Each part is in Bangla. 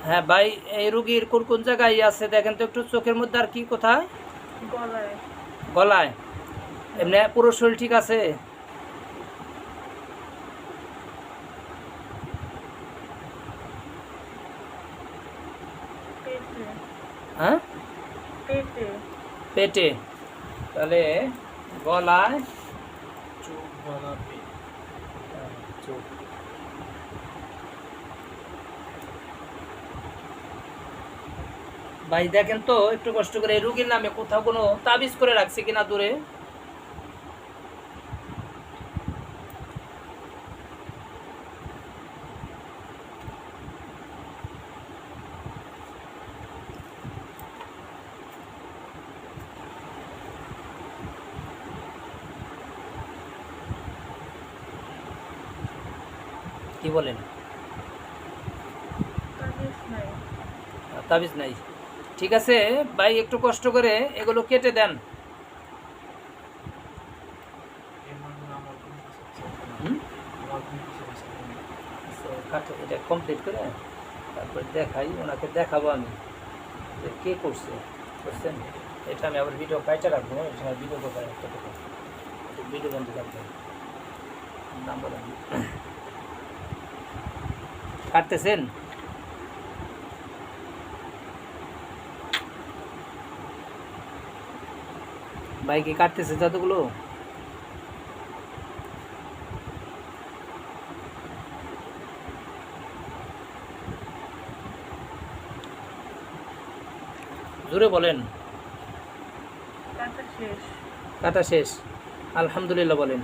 হ্যাঁ ভাই এই রুগীর কোন কোন জায়গায় আছে দেখেন তো একটু চোখের মধ্যে আর কি কোথায় গলায়। গলায়। এমনি পুরো শরীর ঠিক আছে? পেটে। হ্যাঁ? পেটে। পেটে। তাহলে গলায় চোখ গলা পেট হ্যাঁ, চোখ ভাই দেখেন তো একটু কষ্ট করে এই রুগীর নামে কোথাও কোনো তাবিজ করে রাখছে কিনা দূরে? কি বলেন? তাবিজ নাই। তাবিজ নাই। ঠিক আছে? ভাই, একটু কষ্ট করে এগুলো কেটে দেন। এটা কমপ্লিট করে তারপর দেখাই, ওনাকে দেখাবো আমি যে কে করছে, বুঝছেন? এটা আমি আবার ভিডিও কাইটা রাখব এটা ভিডিও কোথায় একটা কোথায় ভিডিও বন্ধ রাখব নাম বলেন কাটতেছেন? ভাই কি কাটতেছে যতগুলো। জোরে বলেন। কাটা শেষ। আলহামদুলিল্লাহ বলেন।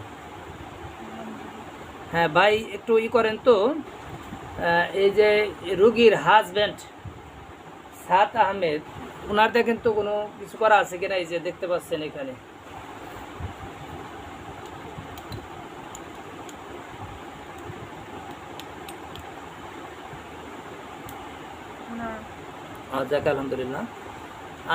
হ্যাঁ ভাই একটু ই করেন তো। এই যে রুগীর হাজব্যান্ড সাত আহমেদ ওনার কিন্তু কোনো কিছু করা আছে কিনা এই যে দেখতে পাচ্ছেন এখানে।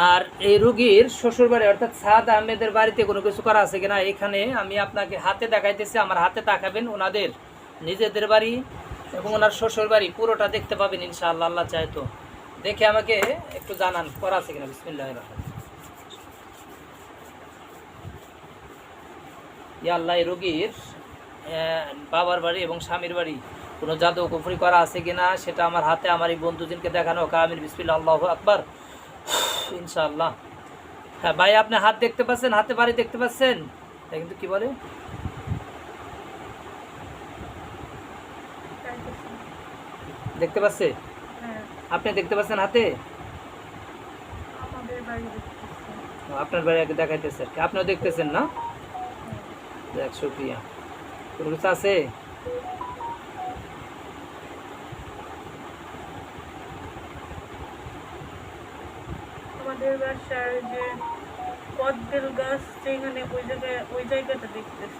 আর এই রুগীর শ্বশুর বাড়ি অর্থাৎ সাদ আহমেদের বাড়িতে কোনো কিছু করা আছে কিনা, এখানে আমি আপনাকে হাতে দেখাইতেছি, আমার হাতে তাকাবেন ওনাদের নিজেদের বাড়ি এবং ওনার শ্বশুর বাড়ি পুরোটা দেখতে পাবেন ইনশাআল্লাহ, আল্লাহ চায় তো। দেখে আমাকে একটু জানান, করা আছে কিনা? বিসমিল্লাহ রহমান। আল্লাহ রুগীর বাবার বাড়ি এবং স্বামীর বাড়ি কোনো জাদু কুফরি করা আছে কিনা, সেটা আমার হাতে, আমার এই বন্ধুজনকে দেখানো কামিল বিসমিল্লাহ, আল্লাহ আকবার। ইনশাআল্লাহ। হ্যাঁ ভাই, আপনি হাত দেখতে পাচ্ছেন? হাতে বাড়ি দেখতে পাচ্ছেন? এটা কিন্তু কি বলে? দেখতে পাচ্ছে? আপনি দেখতে পাচ্ছেন হাতে? আমাদের বাড়ি দেখতেছে ও, আপনার বাড়ি আগে দেখাইতেছে আর কি। আপনিও দেখতেছেন না? দেখ শুক্রিয়া কোনো কিছু আছে? আমাদের বাসার যে কদবেল গাছ যেখানে ওই জায়গায় ওই জায়গাটা দেখতেছে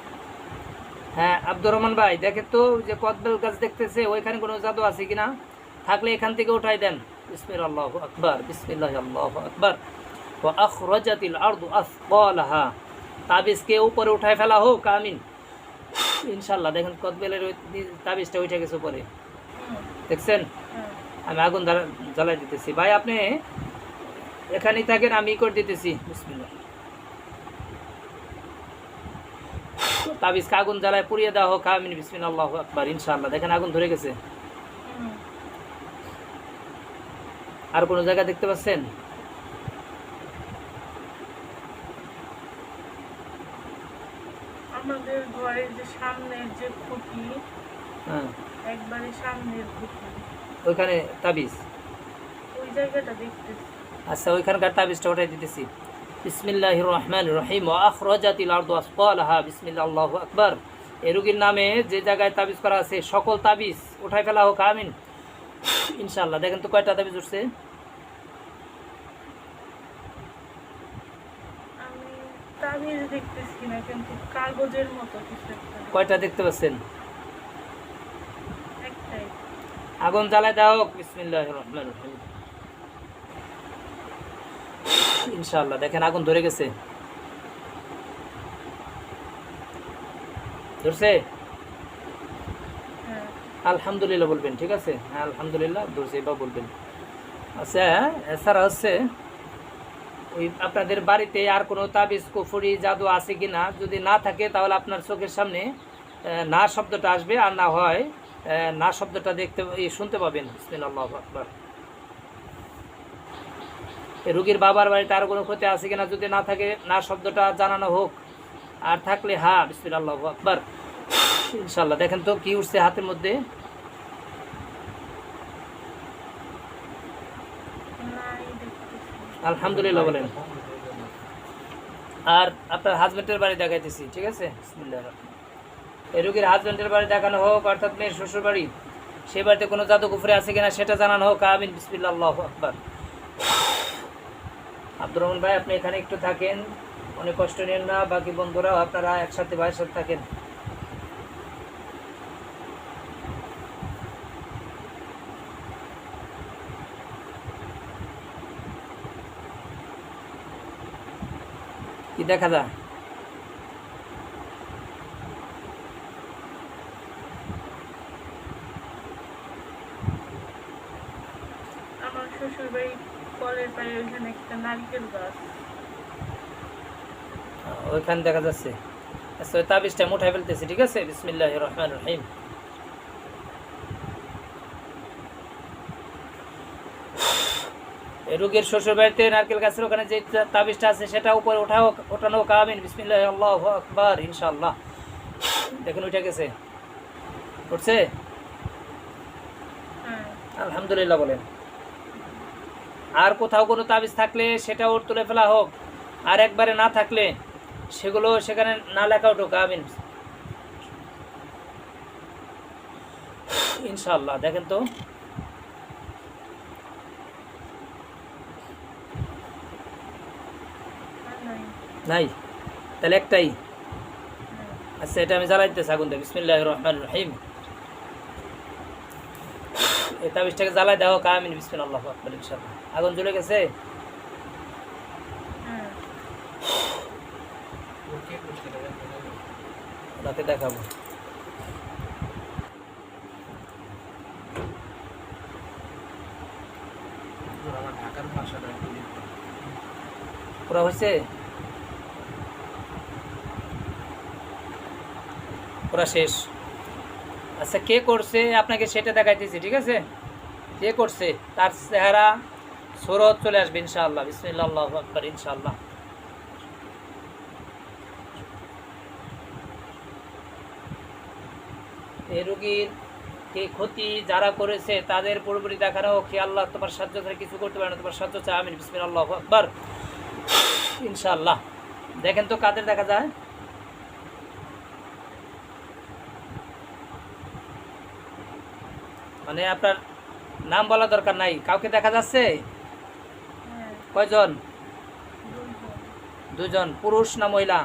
হ্যাঁ আব্দুর রহমান ভাই দেখে তো যে কদবেল গাছ দেখতেছে ওইখানে কোনো জাদু আছে কিনা? থাকলে এখান থেকে উঠাই দেন। বিসমিল আল্লাহ আকবার বিসমিল্লাহ আল্লাহ আকবার। ও আখরাজাতিল আরদু আসকালাহা তাবিজকে উপরে উঠায় ফেলা হোক আমিন। ইনশাল্লাহ দেখেন কদবেলের তাবিজটা উঠে গেছে উপরে। দেখছেন? আমি আগুন জ্বালা- জ্বালাই দিতেছি। ভাই আপনি এখানেই থাকেন আমি করে দিতেছি। বিসমিল্লাহ। তাবিজকে আগুন জ্বালায় পুড়িয়ে দেওয়া হোক আমিন বিসমিল্লাহ আল্লাহু আকবার ইনশাআল্লাহ। দেখেন আগুন ধরে গেছে। আর কোনো জায়গা দেখতে পাচ্ছেন? আমাদের ঘরের যে সামনের যে খুঁটি হ্যাঁ। একবারে সামনের খুঁটি। ওইখানে তাবিজ। ওই জায়গাটা দেখতেছি। আচ্ছা ওইখানকার তাবিজটা উঠাই দিতেছি। বিসমিল্লাহ রহমান রহিম। আখরাজাতিল আরদু আসকালাহা বিসমিল্লাহ আল্লাহু আকবার রুগীর নামে যে জায়গায় তাবিজ করা আছে সকল তাবিজ উঠাই ফেলা হোক আমিন। ইনশাআল্লাহ দেখেন তো কয়টা দেখতে পাচ্ছেন? আগুন জ্বালায় বিসমিল্লাহ রহমান রহিম। ইনশাআল্লাহ দেখেন আগুন ধরে গেছে। ধরছে? আলহামদুলিল্লাহ বলবেন, ঠিক আছে? হ্যাঁ আলহামদুলিল্লাহ এবার বলবেন। আচ্ছা এছাড়া হচ্ছে, ওই আপনাদের বাড়িতে আর কোনো তাবিজ, কুফুরি, জাদু আছে কি না? যদি না থাকে, তাহলে আপনার চোখের সামনে না শব্দটা আসবে, আর না হয় না শব্দটা দেখতে শুনতে পাবেন। এই রুগীর বাবার বাড়িতে আর কোনো ক্ষতি আছে কিনা যদি না থাকে, না শব্দটা জানানো হোক, আর থাকলে হা বিসমিল্লাহ আকবার। ইনশাল্লাহ দেখেন তো কি উঠছে হাতের মধ্যে। আলহামদুলিল্লাহ বলেন। আর আপনার হাজবেন্ডের বাড়ি দেখাইতেছি, ঠিক আছে। এই রুগীর হাজবেন্ডের বাড়ি দেখানো হোক, অর্থাৎ মেয়ের শ্বশুর বাড়ি সে বাড়িতে কোনো জাদু কুফরে আছে কিনা সেটা জানানো হোক। আমিন বিসমিল্লাহ আকবার। আব্দুর রহমান ভাই, আপনি এখানে একটু থাকেন। অনেক কষ্ট নেন না, বাকি বন্ধুরাও আপনারা একসাথে ভাইয়ের সাথে থাকেন। কি দেখা যায়? আমার শ্বশুর বাড়ি কলের পাড়ে ওইখানে একটা নারকেল গাছ। ওইখানে দেখা যাচ্ছে। আচ্ছা তাবিজটা মুঠাই ফেলতেছি ঠিক আছে? বিসমিল্লাহ রহমান রহিম। রোগীর শ্বশুর বাড়িতে নারকেল গাছের ওখানে যে তাবিজটা আছে, সেটা উপরে ওঠাও ওঠানো কামিন বিসমিল্লাহ, আল্লাহ আকবার, ইনশাআল্লাহ। দেখুন, উঠে গেছে। উঠছে? আলহামদুলিল্লাহ বলেন। আর কোথাও কোনো তাবিজ থাকলে সেটাও তুলে ফেলা হোক। আর একবারে না থাকলে সেগুলো সেখানে না লেখা উঠুক আমিন। ইনশাল্লাহ দেখেন তো। নাই? তাহলে একটাই। আচ্ছা এটা আমি জ্বালাইতেছি আগুন দেয়। বিসমিল্লাহ রহমান রহিম। এই তাবিজটাকে জ্বালাই আমিন বিসমিল্লাহ আকবর ইনশাল্লাহ আগুন জ্বলে গেছে? এটা? ওনাকে দেখাবো। পুরা হয়েছে? পুরা শেষ। আচ্ছা কে করছে? আপনাকে সেটা দেখাইতেছি, ঠিক আছে? কে করছে? তার চেহারা সুরত চলে আসবে, ইনশাআল্লাহ। বিসমিল্লাহ আকবার, ইনশাআল্লাহ। এই রুগীর কে ক্ষতি যারা করেছে, তাদের পুরোপুরি দেখানো হে আল্লাহ, তোমার সাহায্য ছাড়া কিছু করতে পারে না, তোমার সাহায্য চাই, আমিন বিসমিল্লাহ আকবার। ইনশাআল্লাহ। দেখেন তো কাদের দেখা যায়? মানে আপনার নাম বলা দরকার নাই। কাউকে দেখা যাচ্ছে? হ্যাঁ। কয়জন? দুজন পুরুষ না মহিলা?